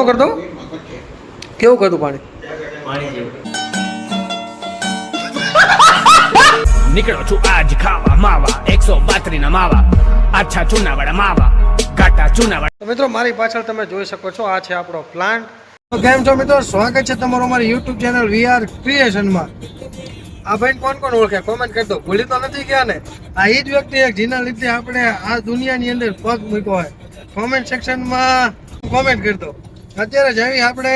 ન કરતો? કેવું કરતું પાણી? નીકળો છું આજ ખાવા માવા એકસો બાત્રી ના માવા આછા ચૂનાવાળા માવા કાટા ચૂનાવાળા. તો મિત્રો મારી પાછળ તમે જોઈ શકો છો આ છે આપણો પ્લાન્ટ કેમ છો મિત્રો? સ્વાગત છે તમારું અમારી યુટ્યુબ ચેનલ વીઆર ક્રિએશનમાં આ ભાઈ કોણ કોણ ઓળખે? કોમેન્ટ કરી દો. ભૂલી તો નથી ગયા ને? આ એ જ વ્યક્તિ એક જેના લીધે આપણે આ દુનિયાની અંદર પગ મૂક્યો હોય. કોમેન્ટ સેક્શનમાં કોમેન્ટ કરી દો. અત્યારે જેવી આપણે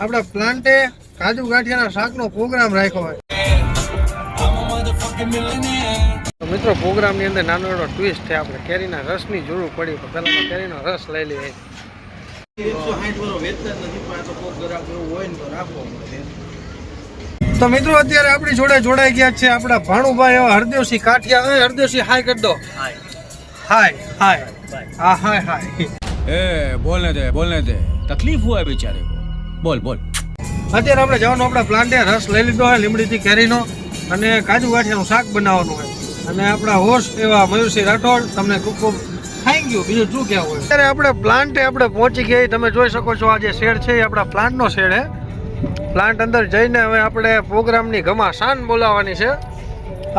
આપણા પ્લાન્ટે કાજુ ગાંઠિયાના શાકનો પ્રોગ્રામ રાખ્યો હોય. તો મિત્રો પ્રોગ્રામની અંદર નાનો એવો ટ્વિસ્ટ છે. આપણે કેરીના રસની જરૂર પડી તો પહેલાં તો કેરીનો રસ લઈ લઈએ. તો હોય મિત્રો અત્યારે આપણી જોડે જોડાઈ ગયા છે આપણા ભાણુભાઈ એવા હરદેવસિંહ કાઠિયા. હરદેવસિંહ હાય કરી દો. હાય. હાય હા હાય હાય. એ, બોલને દે બોલને દે. તકલીફ હોય બેચારે બોલ બોલ. અત્યારે આપણે જવાનો, આપણા પ્લાન્ટે રસ લઈ લીધો હોય, લીમડીથી કેરીનો, અને કાજુ ગાંઠિયાનું શાક બનાવવાનું હોય. અને આપણા હોસ્ટ એવા મયુરસિંહ રાઠોડ તમને ખૂબ ખૂબ થેન્ક યુ બીજું શું કહેવું હોય? અત્યારે આપણે પ્લાન્ટે આપણે પહોંચી ગયા તમે જોઈ શકો છો આ જે શેડ છે એ આપણા પ્લાન્ટનો શેડ છે પ્લાન્ટ અંદર જઈને હવે આપણે પ્રોગ્રામની ઘમાસાન બોલાવવાની છે.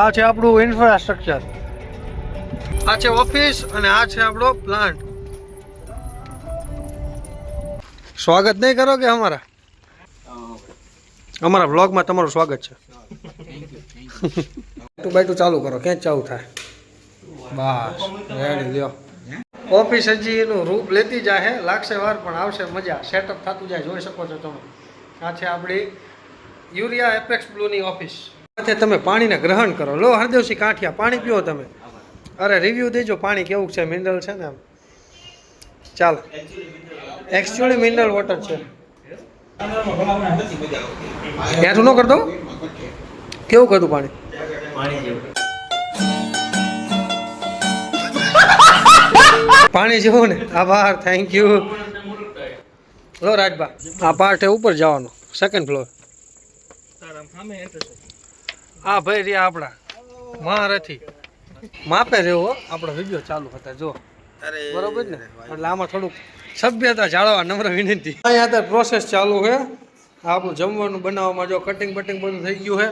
આ છે આપણું ઇન્ફ્રાસ્ટ્રક્ચર આ છે ઓફિસ અને આ છે આપણો પ્લાન્ટ સ્વાગત નહીં કરો કે અમારા? અમારા બ્લોગમાં તમારું સ્વાગત છે. તું બાઈટું ચાલુ કરો. ક્યાં ચાલુ થાય? બસ રેડી લ્યો. ઓફિસ હજી એનું રૂપ લેતી જાય લાગશે વાર પણ આવશે મજા. સેટઅપ થતું જાય જોઈ શકો છો તમે. આ છે આપણી યુરિયા એપેક્સ બ્લુની ઓફિસ સાથે તમે પાણીને ગ્રહણ કરો. લો હરદેવસિંહ કાંઠિયા પાણી પીઓ તમે. અરે રિવ્યૂ દેજો પાણી કેવું છે? મિનરલ છે ને એમ ચાલ. એકચ્યુઅલી મિનરલ વોટર છે. ત્યાંથી ન કરતો કેવું કરતું પાણી? પાણી જેવું. ને? આભાર થેન્ક યુ લો રાજભા આ પાર્ટ ઉપર જવાનો સેકન્ડ ફ્લોર આ ભાઈ રહ્યા આપણા મહારથી. માપે રહ્યો આપણો વીડિયો ચાલુ હતા જો. બરોબર ને? એટલે આમાં થોડુંક સભ્યતા જાળવવા નમ્ર વિનંતી. અહીંયા અત્યારે પ્રોસેસ ચાલુ છે. આપણું જમવાનું બનાવવામાં જો કટિંગ બટિંગ બધું થઈ ગયું છે.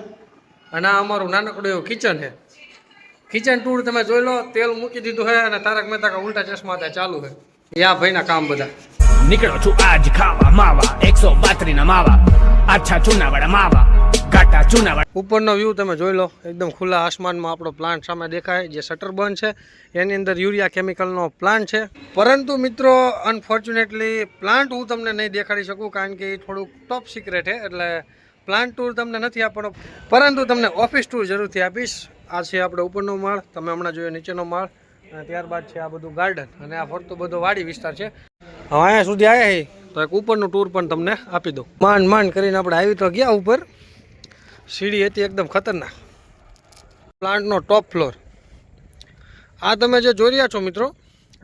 અને આ અમારું નાનકડું એવું કિચન છે. કિચન ટૂર તમે જોઈ લો તેલ મૂકી દીધું છે અને તારક મહેતા કા ઉલ્ટા ચશ્મા ત્યાં ચાલુ છે. એ આ ભાઈના કામ બધા. નીકળો છું આજ ખાવા માવા એકસો બાત્રી ના માવા આછા ચૂનાવાળા માવા. કાટા ચૂનાવાળા ઉપરનો વ્યૂ તમે જોઈ લો, એકદમ ખુલ્લા આસમાનમાં આપણો પ્લાન્ટ સામે દેખાય, જે શટર બંધ છે. એની અંદર યુરિયા કેમિકલનો પ્લાન્ટ છે. પરંતુ મિત્રો અનફોર્ચ્યુનેટલી પ્લાન્ટ હું તમને નહીં દેખાડી શકું કારણ કે એ થોડુંક ટોપ સિક્રેટ છે, એટલે પ્લાન્ટ ટૂર તમને નથી આપવાનો. પરંતુ તમને ઓફિસ ટૂર જરૂરથી આપીશ. આ છે આપણે ઉપરનો માળ, તમે હમણાં જોયો નીચેનો માળ. અને ત્યારબાદ છે આ બધું ગાર્ડન અને આ ફરતો બધો વાડી વિસ્તાર છે. હવે અહીંયા સુધી આવ્યા તો એક ઉપરનું ટૂર પણ તમને આપી દઉં. માંડ માંડ કરીને આપણે આવી તો ગયા ઉપર. સીડી હતી એકદમ ખતરનાક. પ્લાન્ટનો ટોપ ફ્લોર. આ તમે જે જોઈ રહ્યા છો મિત્રો,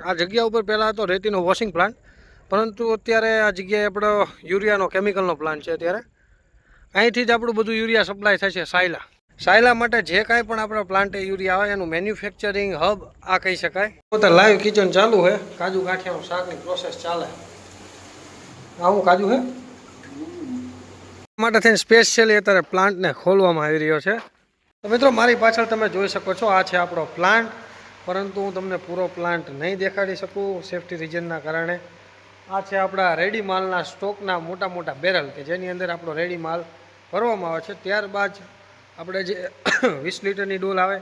આ જગ્યા ઉપર પહેલાં હતો રેતીનો વોશિંગ પ્લાન્ટ, પરંતુ અત્યારે આ જગ્યાએ આપણો યુરિયાનો, કેમિકલનો પ્લાન્ટ છે અત્યારે. અહીંથી જ આપણું બધું યુરિયા સપ્લાય થશે સાયલા. સાયલા માટે જે કાંઈ પણ આપણા પ્લાન્ટે યુરિયા આવે, એનું મેન્યુફેક્ચરિંગ હબ, આ કહી શકાય. પોતે લાઈવ કિચન ચાલુ છે. કાજુ ગાંઠિયાનું શાકની પ્રોસેસ ચાલે. આવું કાજુ છે માટે થઈને સ્પેશિયલી અત્યારે પ્લાન્ટને ખોલવામાં આવી રહ્યો છે. તો મિત્રો, મારી પાછળ તમે જોઈ શકો છો, આ છે આપણો પ્લાન્ટ પરંતુ હું તમને પૂરો પ્લાન્ટ નહીં દેખાડી શકું સેફટી રીઝનના કારણે. આ છે આપણા રેડી માલના સ્ટોકના મોટા મોટા બેરલ કે જેની અંદર આપણો રેડી માલ ભરવામાં આવે છે. ત્યારબાદ આપણે જે વીસ લીટરની ડોલ આવે,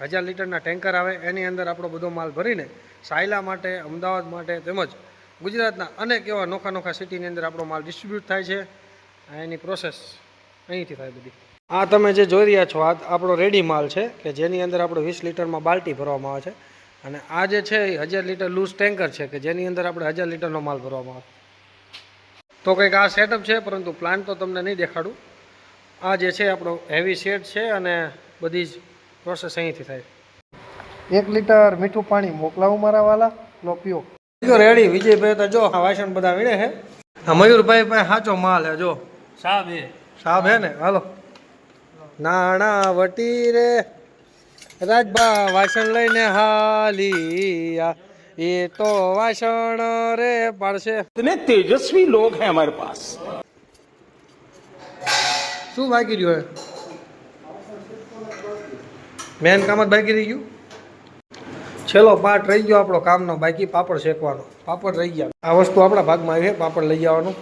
હજાર લીટરના ટેન્કર આવે, એની અંદર આપણો બધો માલ ભરીને સાયલા માટે, અમદાવાદ માટે તેમજ ગુજરાતના અનેક એવા નોખા નોખા સિટીની અંદર આપણો માલ ડિસ્ટ્રીબ્યુટ થાય છે. આ એની પ્રોસેસ અહીંથી થાય બધી. આ તમે જે જોઈ રહ્યા છો આ આપણો રેડી માલ છે કે જેની અંદર આપણે વીસ લીટરમાં બાલ્ટી ભરવામાં આવે છે. અને આ જે છે એ હજાર લીટર લૂઝ ટેન્કર છે કે જેની અંદર આપણે હજાર લીટરનો માલ ભરવામાં આવે. તો કંઈક આ સેટઅપ છે પરંતુ પ્લાન્ટ તો તમને નહીં દેખાડું. આ જે છે આપણો હેવી શેડ છે અને બધી જ પ્રોસેસ અહીંથી થાય. એક લીટર મીઠું પાણી મોકલાવું મારા વાલા લો પીઓ. રેડી વિજયભાઈ તો જો આ વાસણ બધા વીણે છે. આ મયુરભાઈ પાસે સાચો માલ હે જો. સાબ હે સાબ ને? હાલો. નાણા વટી રે. રાજબા વાસણ લઈને હાલિયા. એ તો વાસણ રે પાડશે. ને તેજસ્વી લોક હે અમારે પાસ શું બાકી રહ્યું હે મેન કામ જ બાકી રહી ગયું? છેલ્લો પાર્ટ રહી ગયો આપણો કામનો બાકી પાપડ શેકવાનો. પાપડ રહી ગયા. આ વસ્તુ આપણા ભાગમાં આવી પાપડ લઈ જવાનું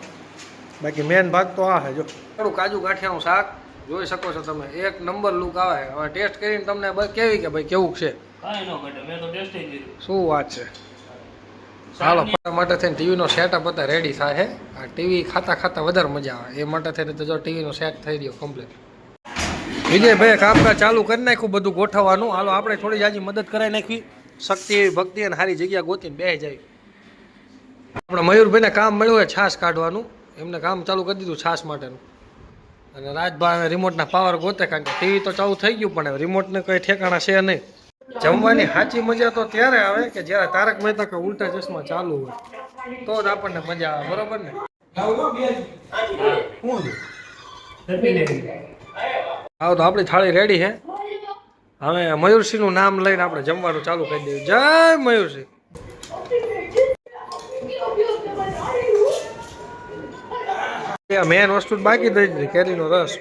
બાકી મેન ભાગ તો આ છે જો. થોડું કાજુ ગાંઠિયાનું શાક જોઈ શકો છો તમે. એક નંબર લુક આવે. હવે ટેસ્ટ કરીને તમને કેવી કે ભાઈ કેવું છે? શું વાત છે? ચાલો માટે થઈને ટીવીનો સેટઅપ હતા રેડી થાય આ ટીવી ખાતા ખાતા વધારે મજા આવે. એ માટે થઈને તો જો ટીવીનો સેટ થઈ રહ્યો કમ્પ્લીટ વિજયભાઈ કામકાજ ચાલુ કરી નાખ્યું બધું ગોઠવવાનું. હાલો આપણે થોડી જાજી મદદ કરાવી નાખવી. શક્તિ ભક્તિ અને સારી જગ્યા ગોતીને બે જાય. આપણે મયુરભાઈને કામ મળ્યું હોય છાશ કાઢવાનું. એમને કામ ચાલુ કરી દીધું છાશ માટેનું. અને રાજભાઈ રિમોટના પાવર ગોતે કારણ કે ટીવી તો ચાલુ થઈ ગયું, પણ રિમોટને કંઈ ઠેકાણા છે નહીં. જમવાની સાચી મજા તો ત્યારે આવે કે જ્યારે તારક મહેતા કે ઉલ્ટા ચશ્મા ચાલુ હોય. તો જ આપણને મજા આવે, બરોબર ને? આવો તો આપણી થાળી રેડી છે. હવે મયુરસિંહનું નામ લઈને આપણે જમવાનું ચાલુ કરી દઈએ. જય મયુરસિંહ! મેન વસ્તુ બાકી થઈ ગઈ, કેરીનો રસ.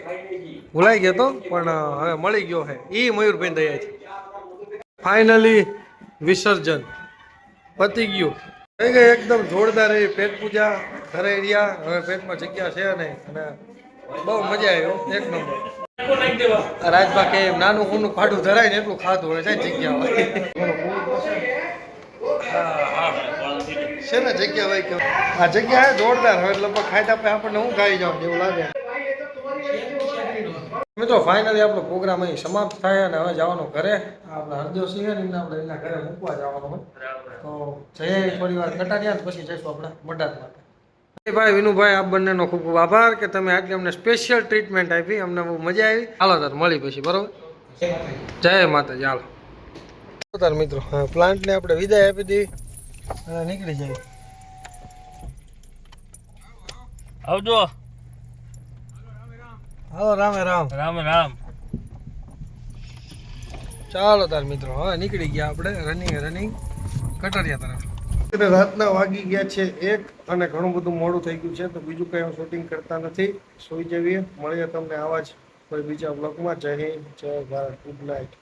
ભૂલાઈ ગયો તો, પણ હવે મળી ગયો છે એ મયુરભાઈ છે ફાઇનલી વિસર્જન. પતી ગયું. થઈ ગઈ એકદમ જોરદાર એ પેટ પૂજા, ઘરે રહ્યા, હવે પેટમાં જગ્યા છે નહીં, અને બહુ મજા આવી એક નંબર. આ રાજભા કે નાનું ઊનું ખાડું ધરાય ને એટલું ખાધું હોય છે જગ્યા હોય. છે ને જગ્યા હોય કે? આ જગ્યા જોરદાર. હોય લગભગ ખાઈ આપણે આપણને હું ખાઈ જાઉં એવું લાગે. મિત્રો ફાઇનલી આપણો પ્રોગ્રામ અહીં સમાપ્ત થાય અને હવે જવાનું ઘરે આપણા હરદેવસિંહ ને, એમને આપણે એના ઘરે મૂકવા જવાનું હોય. તો જઈએ થોડી વાર કટાડ્યા પછી જઈશું આપણે મડાત માટે. ભાઈ, વિનુભાઈ, આપ બંનેનો ખૂબ ખૂબ આભાર કે તમે આટલી અમને સ્પેશિયલ ટ્રીટમેન્ટ આપી. અમને બહુ મજા આવી. હાલો તાર, મળી પછી, બરોબર? જય માતાજી, હાલો. તાર મિત્રો પ્લાન્ટને આપણે વિદાય આપી દેવી અને નીકળી જાય. આવજો. હાલો રામે રામ. રામે રામ. ચાલો તાર મિત્રો હવે નીકળી ગયા આપણે રનિંગ રનિંગ કટારિયા તરફ. રાતના વાગી ગયા છે એક અને ઘણું બધું મોડું થઈ ગયું છે તો બીજું કંઈ હું શૂટિંગ કરતા નથી. સુઈ જઈએ મળીએ તમને આવા જ કોઈ બીજા બ્લોગમાં જય હિન્દ જય ભારત ગુડ નાઇટ